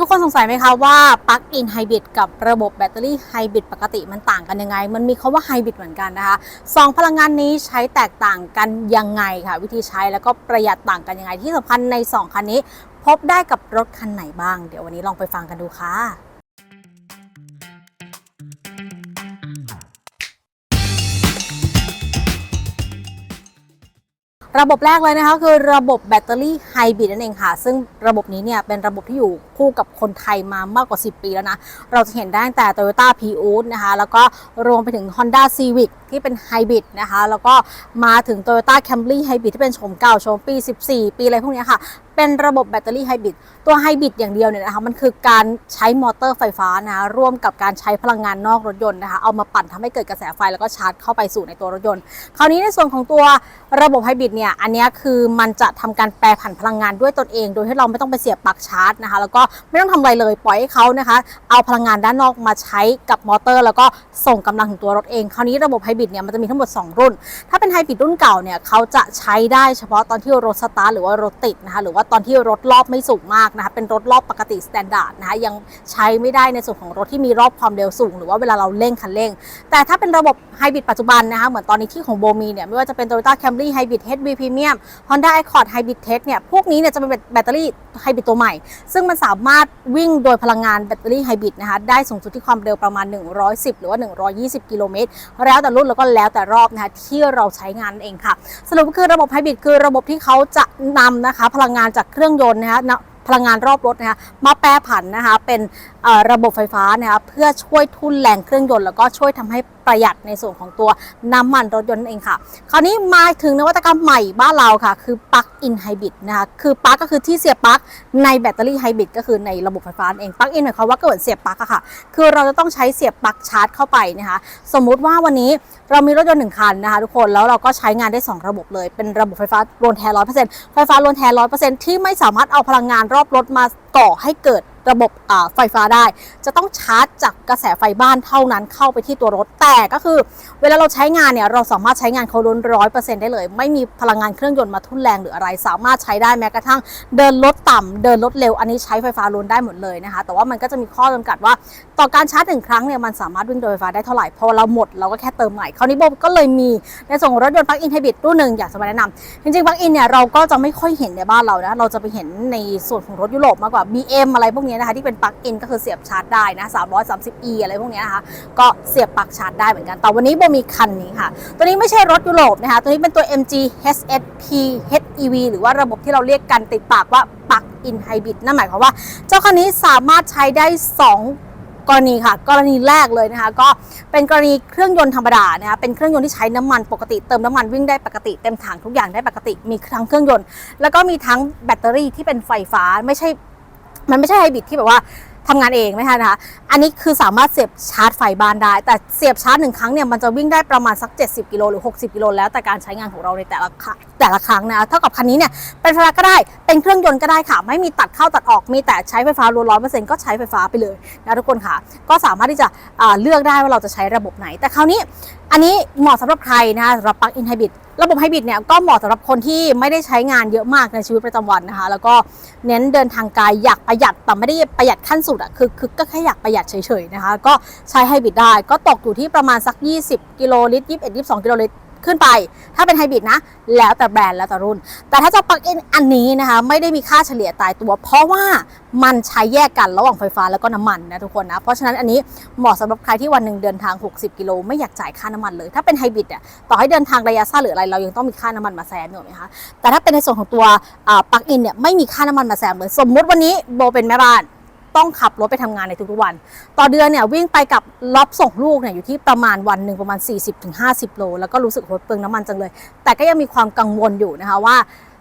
ทุกคนสงสัยไหมคะว่าปลั๊กอินไฮบริดกับระบบแบตเตอรี่ไฮบริดปกติมันต่างกันยังไง มันมีคาว่าไฮบริดเหมือนกันนะคะสองพลังงานนี้ใช้แตกต่างกันยังไงค่ะ วิธีใช้แล้วก็ประหยัดต่างกันยังไงที่สำคัญใน 2 คันนี้ พบได้กับรถคันไหนบ้าง เดี๋ยววันนี้ลองไปฟังกันดูค่ะ ระบบแรกเลยนะคะคือระบบแบตเตอรี่ไฮบริดนั่นเองค่ะ ซึ่งระบบนี้เนี่ยเป็นระบบที่อยู่คู่กับคนไทยมามากกว่า 10 ปีแล้วนะ เราจะเห็นได้ตั้งแต่ Toyota p r i u s นะคะ แล้วก็รวมไปถึง Honda Civic ที่เป็นไฮบริดนะคะ แล้วก็มาถึง Toyota Camry ไฮบริดที่เป็นโฉมเก่าโฉมปี 14 ปีอะไรพวกนี้ค่ะ เป็นระบบแบตเตอรี่ไฮบริดตัวไฮบริดอย่างเดียวเนี่ยนะคะมันคือการใช้มอเตอร์ไฟฟ้านะคะร่วมกับการใช้พลังงานนอกรถยนต์นะคะเอามาปั่นทำให้เกิดกระแสไฟแล้วก็ชาร์จเข้าไปสู่ในตัวรถยนต์ คราวนี้ในส่วนของตัวระบบไฮบริดเนี่ยอันนี้คือมันจะทำการแปรผันพลังงานด้วยตนเอง โดยที่เราไม่ต้องไปเสียบปลั๊กชาร์จนะคะแล้วก็ไม่ต้องทำอะไรเลยปล่อยให้เขานะคะเอาพลังงานด้านนอกมาใช้กับมอเตอร์ แล้วก็ส่งกำลังถึงตัวรถเอง คราวนี้ระบบไฮบริดเนี่ยมันจะมีทั้งหมด 2 รุ่น ถ้าเป็นไฮบริดรุ่นเก่าเนี่ยเขาจะใช้ได้เฉพาะตอนที่รถสตาร์ทหรือว่ารถติดนะคะหรือว่าตอนที่รถรอบไม่สูงมากนะคะเป็นรถรอบปกติสแตนดาร์ดนะคะยังใช้ไม่ได้ในส่วนของรถที่มีรอบความเร็วสูง หรือว่าเวลาเราเร่งคันเร่ง แต่ถ้าเป็นระบบไฮบริดปัจจุบันนะคะเหมือนตอนนี้ที่ของโบมีเนี่ยไม่ว่าจะเป็น Toyota Camry Hybrid HV Premium Honda Accord Hybrid Tech เนี่ยพวกนี้เนี่ยจะเป็นแบตเตอรี่ไฮบริดตัวใหม่ ซึ่งมันสามารถวิ่งโดยพลังงานแบตเตอรี่ไฮบริดนะคะได้สูงสุดที่ความเร็วประมาณ 110 หรือว่า 120 กิโลเมตรแล้วแต่รุ่นแล้วก็แล้วแต่รอบนะคะที่เราใช้งานเองค่ะ สรุปคือระบบไฮบริดคือระบบที่เขาจะนำนะคะพลังงานจากเครื่องยนต์นะคะพลังงานรอบรถนะคะมาแปรผันนะคะเป็นระบบไฟฟ้านะคะเพื่อช่วยทุ่นแรงเครื่องยนต์แล้วก็ช่วยทำให้ ประหยัดในส่วนของตัวน้ำมันรถยนต์นั่นเองค่ะ คราวนี้มาถึงนวัตกรรมใหม่บ้านเราค่ะ คือปลั๊กอินไฮบริดนะคะ คือปลั๊กก็คือที่เสียบปลั๊กในแบตเตอรี่ไฮบริดก็คือในระบบไฟฟ้าเอง ปลั๊กอินหมายความว่าก็เหมือนเสียบปลั๊กอะค่ะ คือเราจะต้องใช้เสียบปลั๊กชาร์จเข้าไปนะคะ สมมุติว่าวันนี้เรามีรถยนต์หนึ่งคันนะคะทุกคน แล้วเราก็ใช้งานได้ 2 ระบบเลย เป็นระบบไฟฟ้าล้วนแท้ร้อยเปอร์เซ็นต์ไฟฟ้าล้วนแท้ร้อยเปอร์เซ็นต์ที่ไม่สามารถเอาพลังงานรอบรถมาก่อให้เกิด ระบบไฟฟ้าได้ จะต้องชาร์จจากกระแสไฟบ้านเท่านั้นเข้าไปที่ตัวรถ แต่ก็คือ เวลาเราใช้งานเนี่ยเราสามารถใช้งานเขาล้นร้อยเปอร์เซ็นต์ได้เลย ไม่มีพลังงานเครื่องยนต์มาทุ่นแรงหรืออะไร สามารถใช้ได้แม้กระทั่งเดินรถต่ำเดินรถเร็ว อันนี้ใช้ไฟฟ้าล้นได้หมดเลยนะคะ แต่ว่ามันก็จะมีข้อจำกัดว่า ต่อการชาร์จหนึ่งครั้งเนี่ยมันสามารถวิ่งโดยไฟฟ้าได้เท่าไหร่พอเราหมดเราก็แค่เติมใหม่คราวนี้โบก็เลยมีในส่วนของรถยนต์ปลั๊กอินไฮบริดรุ่นหนึ่งอยากจะมาแนะนำจริงๆปลั๊กอินเนี่ยเราก็จะไม่ค่อยเห็นในบ้านเรานะเราจะไปเห็นในส่วนของรถยุโรปมากกว่า BM อะไรพวกนี้นะคะที่เป็นปลั๊กอินก็คือเสียบชาร์จได้นะ 330e อะไรพวกนี้นะคะก็เสียบปลั๊กชาร์จได้เหมือนกันแต่วันนี้โบมีคันนี้ค่ะ ตัวนี้ไม่ใช่รถยุโรปนะคะตัวนี้เป็นตัว MG HSP HEV หรือว่าระบบที่เราเรียกกันติดปากว่าปลั๊กอินไฮบริดนั่นหมายความว่า เจ้าคันนี้สามารถใช้ได้ 2กรณีค่ะกรณีแรกเลยนะคะก็เป็นกรณีเครื่องยนต์ธรรมดานะคะเป็นเครื่องยนต์ที่ใช้น้ำมันปกติเติมน้ำมันวิ่งได้ปกติเต็มถังทุกอย่างได้ปกติมีทั้งเครื่องยนต์ แล้วก็มีทั้งแบตเตอรี่ที่เป็นไฟฟ้าไม่ใช่ มันไม่ใช่ไฮบริดที่แบบว่าทำงานเองไม่ใช่นะคะ อันนี้คือสามารถเสียบชาร์จไฟบ้านได้ แต่เสียบชาร์จหนึ่งครั้งเนี่ยมันจะวิ่งได้ประมาณสัก 70 กิโลหรือ 60 กิโลแล้วแต่การใช้งานของเราในแต่ละครั้งแต่ละครั้งนะเท่ากับคันนี้เนี่ยเป็นไฟฟ้าก็ได้เป็นเครื่องยนต์ก็ได้ค่ะ ไม่มีตัดเข้าตัดออกมีแต่ใช้ไฟฟ้าล้วนร้อยเปอร์เซ็นต์ก็ใช้ไฟฟ้าไปเลยนะทุกคนค่ะ ก็สามารถที่จะเลือกได้ว่าเราจะใช้ระบบไหน แต่คราวนี้อันนี้เหมาะสำหรับใครนะคะสำหรับปลั๊กอินไฮบริด ระบบไฮบริดเนี่ยก็เหมาะสำหรับคนที่ไม่ได้ใช้งานเยอะมากในชีวิตประจำวันนะคะ แล้วก็เน้นเดินทางไกลอยากประหยัดแต่ไม่ได้ประหยัดขั้นสุดอะคือคือก็แค่อยากประหยัดเฉยๆนะคะ ก็ใช้ไฮบริดได้ก็ตกอยู่ที่ประมาณสัก 20 กิโลลิตร21 22 กิโลลิตร ขึ้นไป ถ้าเป็นไฮบริดนะ แล้วแต่แบรนด์แล้วแต่รุ่น แต่ถ้าจะปลั๊กอินอันนี้นะคะ ไม่ได้มีค่าเฉลี่ยตายตัว เพราะว่ามันใช้แยกกันระหว่างไฟฟ้าแล้วก็น้ำมันนะทุกคนนะ เพราะฉะนั้นอันนี้เหมาะสำหรับใครที่วันหนึ่งเดินทาง 60 กิโลไม่อยากจ่ายค่าน้ำมันเลย ถ้าเป็นไฮบริดอะต่อให้เดินทางระยะสั้นหรืออะไรเรายังต้องมีค่าน้ำมันมาแซมอยู่ไหมคะแต่ถ้าเป็นในส่วนของตัวปลั๊กอินเนี่ยไม่มีค่าน้ำมันมาแซมเลยสมมุติวันนี้โบเป็นแม่บ้าน ต้องขับรถไปทำงานในทุกๆวัน ต่อเดือนเนี่ยวิ่งไปกับรับส่งลูกเนี่ยอยู่ที่ประมาณวันหนึ่งประมาณ 40-50 โล แล้วก็รู้สึกโหเปลืองน้ำมันจังเลย แต่ก็ยังมีความกังวลอยู่นะคะว่า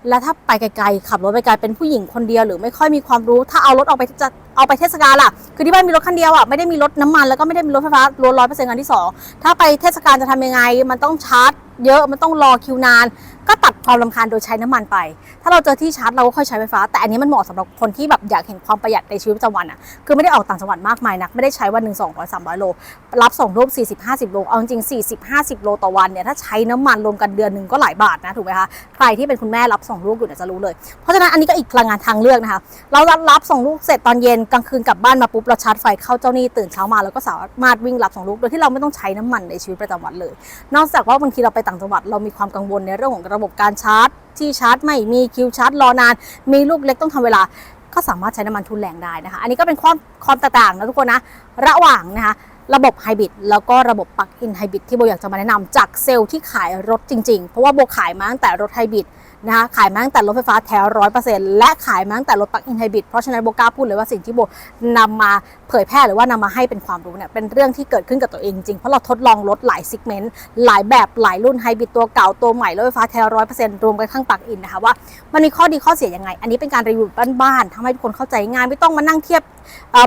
แล้วถ้าไปไกลๆขับรถไปไกลเป็นผู้หญิงคนเดียวหรือไม่ค่อยมีความรู้ ถ้าเอารถออกไปจะเอาไปเทศกาลล่ะ คือที่บ้านมีรถคันเดียวอะไม่ได้มีรถน้ำมันแล้วก็ไม่ได้มีรถไฟฟ้ารวร้อยเปอร์เซ็นต์อันที่สองถ้าไปเทศกาลจะทำยังไงมันต้องชาร์จเยอะมันต้องรอคิวนาน ก็ตัดความรำคาญโดยใช้น้ำมันไป ถ้าเราเจอที่ชาร์จเราก็ค่อยใช้ไฟฟ้า แต่อันนี้มันเหมาะสำหรับคนที่แบบอยากเห็นความประหยัดในชีวิตประจำวันอะคือไม่ได้ออกต่างจังหวัดมากมายนักไม่ได้ใช้วันหนึ่ง200 300โล รับส่งรูป40 50โลเอาจริงๆ40 50โลต่อวันเนี่ยถ้าใช้น้ำมันรวมกันเดือนหนึ่งก็หลายบาทนะถูกไหมคะใครที่เป็นคุณแม่รับส่งลูกอยู่เนี่ยจะรู้เลย เพราะฉะนั้นอันนี้ก็อีกพลังงานทางเลือกนะคะเรารับส่งลูกเสร็จตอนเย็นกลางคืนกลับบ้านมาปุ๊บเราชาร์จไฟเข้าเจ้านี้ตื่นเช้ามาแล้วก็สามารถวิ่งรับส่งลูกโดยที่เราไม่ต้องใช้น้ำมันในชีวิตประจำวันเลย นอกจากว่าบางทีเราไปต่างจังหวัดเรามีความกังวลในเรื่องของระบบการชาร์จ ที่ชาร์จไม่มีคิวชาร์จรอนาน มีลูกเล็กต้องทำเวลา ก็สามารถใช้น้ำมันทุนแรงได้นะคะ อันนี้ก็เป็นความความต่างนะทุกคนนะ ระหว่างนะคะระบบไฮบริดแล้วก็ระบบปลั๊กอินไฮบริดที่โบอยากจะมาแนะนำจากเซลล์ที่ขายรถจริงๆ เพราะว่าโบขายมาตั้งแต่รถไฮบริด นะคะขายมาตั้งแต่รถไฟฟ้าแท้ร้อยเปอร์เซ็นต์และขายมาตั้งแต่รถปลั๊กอินไฮบริดเพราะฉะนั้นโบกล้าพูดเลยว่าสิ่งที่โบนำมาเผยแพร่หรือว่านำมาให้เป็นความรู้เนี่ยเป็นเรื่องที่เกิดขึ้นกับตัวเองจริงเพราะเราทดลองรถหลายซิกเมนต์หลายแบบหลายรุ่นไฮบริดตัวเก่าตัวใหม่รถไฟฟ้าแท้ร้อยเปอร์เซ็นต์รวมกันข้างปลั๊กอินนะคะว่ามันมีข้อดีข้อเสียยังไง อันนี้เป็นการรีวิวบ้านๆทำให้ทุกคนเข้าใจง่ายไม่ต้องมานั่งเทียบ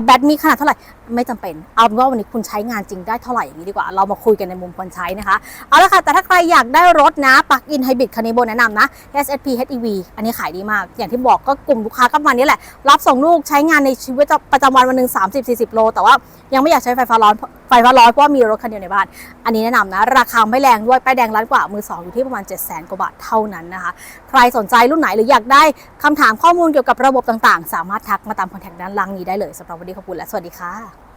แบตมีขนาดเท่าไหร่ไม่จำเป็น เอาเป็นว่าวันนี้คุณใช้งานจริงได้เท่าไหร่อย่างนี้ดีกว่า เรามาคุยกันในมุมคนใช้นะคะ เอาละค่ะ แต่ถ้าใครอยากได้รถนะ ปักอินไฮบริดคันนี้โบแนะนำนะ SSP HEV อันนี้ขายดีมาก อย่างที่บอกก็กลุ่มลูกค้าก็ประมาณนี้แหละ รับส่งลูกใช้งานในชีวิตประจำวันวันหนึ่ง30-40 โล แต่ว่ายังไม่อยากใช้ไฟฟ้าร้อนไฟฟ้าร้อนเพราะว่ามีรถคันเดียวในบ้าน อันนี้แนะนำนะ ราคาไม่แรงด้วยป้ายแดงร้านกว่ามือสองอยู่ที่ประมาณ7 0 0 0 0 0กว่าบาทเท่านั้นนะคะ ใครสนใจรุ่นไหนหรืออยากได้คำถามข้อมูลเกี่ยวกับระบบต่างๆ สามารถทักมาตามคอนแทคด้านล่างนี้ได้เลยสำหรับวันนี้ขอบคุณและสวัสดีค่ะ